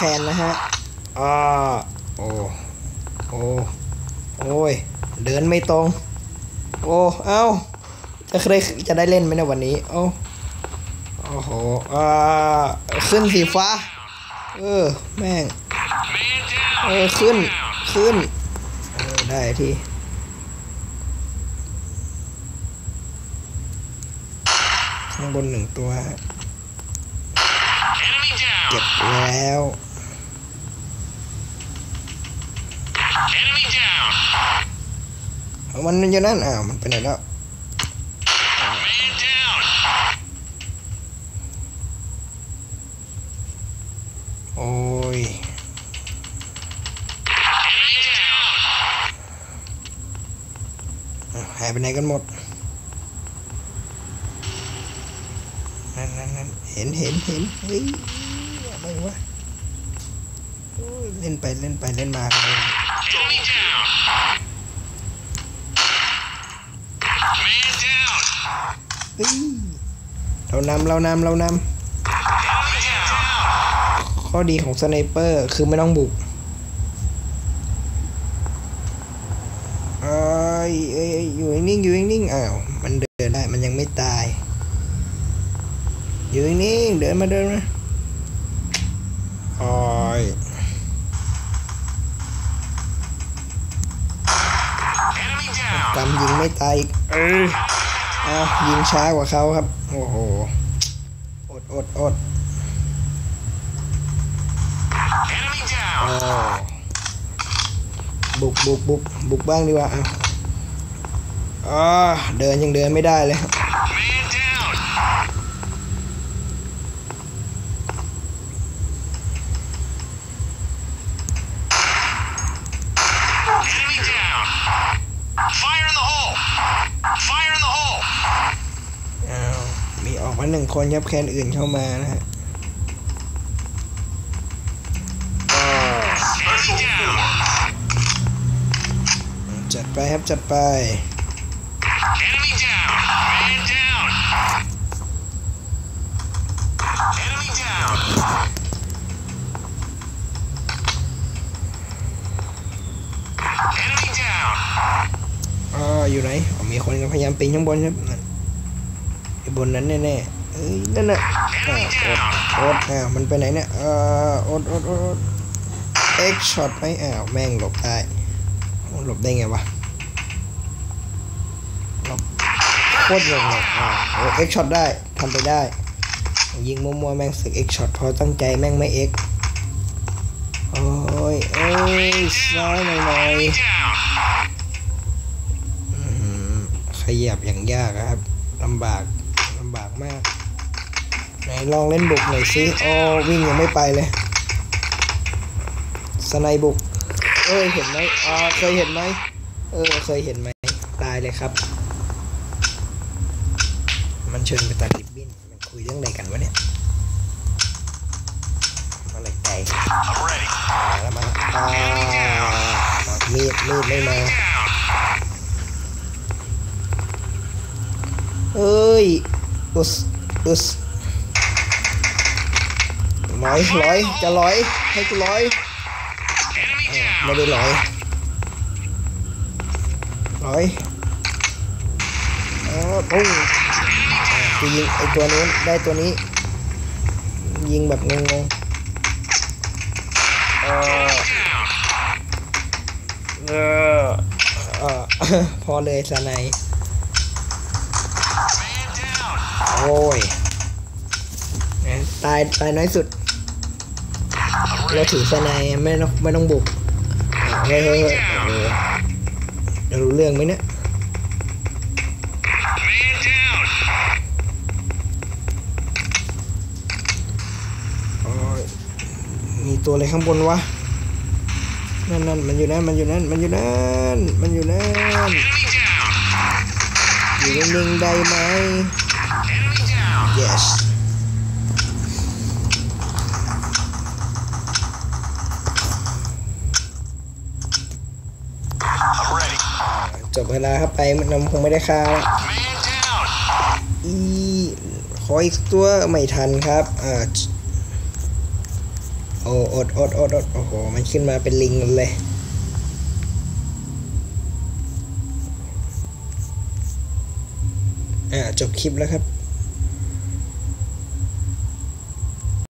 แคนนะฮะอ่าโอ้โอ้โอ้ยเดินไม่ตรง โอ้ เอ้า จะเคยจะได้เล่นไหมในวันนี้ โอ้โอ้โหอ่าขึ้นสีฟ้า เออ แม่ง เออ ขึ้น ขึ้น เออ ได้ทีข้างบนหนึ่งตัว เก็บแล้ว มันอยู่นั่นอ้าวมันไปไหนแล้วโอ้ยหายไปไหนกันหมดนั่นนั่นนั่นเห็นเห็นเห็นเฮ้ยอะไรวะ เล่นไปเล่นไปเล่นมาเลยเรานำเรานำเรานำข้อดีของสไนเปอร์คือไม่ต้องบุกเอ้ยเอ้ยอยู่นิ่งอยู่นิ่งอ้าวมันเดินได้มันยังไม่ตาย อยู่นิ่งเดินมาเดินมาอ้ย Enemy down. กำยิงไม่ตายอีกเอออ้าวยิงช้ากว่าเขาครับ โอ้โห อดอดอด Enemy โอ้ down. บุกบุกบุกบุกบ้างดีกว่าอ้าวอ๋อเดินยังเดินไม่ได้เลย Man มีออกมาหนึ่งคนครับแคนอื่นเข้ามานะฮะอ้าว Enemy down. จัดไปครับจัดไป Enemy down. Man down. Enemy down. 'Enemy down. อ๋ออยู่ไหนอ๋อมีคนกำลังพยายามปีนข้างบนครับนั่นไอ้ บนนั้นแน่ๆเอ้ยนั่นน่ะอ้าวอดอดอ้าวมันไปไหนเนี่ยเอ่ออดอดอดอดเอ็กช็อตไหมอ้าวแม่งหลบได้หลบได้ไงวะหลบโคตรหลบเลยอ้าวโอ้เอ็กช็อตได้ทำไปได้ ยิงมัวๆแม่งสึกเอ็กช็อตพอตั้งใจแม่งไม่เอ็กโอ้ยเอ้ยซ้ายหน่อยหน่อยขยับอย่างยากครับลำบากำบากมาก ไหนลองเล่นบุกหน่อยสิโอ้วิ่งยังไม่ไปเลยสไนบุกเอ้ยเห็นไหมอ่าเคยเห็นไหมเออเคยเห็นไหมตายเลยครับ มันเชิญไปตัดริบบิ้นมันคุยเรื่องอะไรกันวะเนี่ยอะไรไก่แล้วมาอ่ามีดมีดไม่มาเอ้ย อสอุสร้อยร้อยจะร้อย ให้กูร้อยไม่ได้ร้อยร้อยอ๋อปุ้งอ่ากูยิงไอตัวนู้นได้ตัวนี้ ยิงแบบงงๆเออเออเออพอเลยสไน โอ้ยตายตายน้อยสุด เราถือสไนยไม่ต้องไม่ต้องบุกอะเฮ้ยเฮ้ยเฮ้ยออจะรู้เรื่องไหมเนี่ยโอ้ยมีตัวอะไรข้างบนวะ นั่นนั่นมันอยู่นั่น มันอยู่นั่น มันอยู่นั่น มันอยู่นั่น อยู่นิ่งๆได้ไหม yes I'm ready. จบเวลาครับไปมันคงไม่ได้ค่าอีขออีกตัวไม่ทันครับอ่าโออ้อดอดอดอดโอ้โหมันขึ้นมาเป็นลิงเลยอ่าจบคลิปแล้วครับ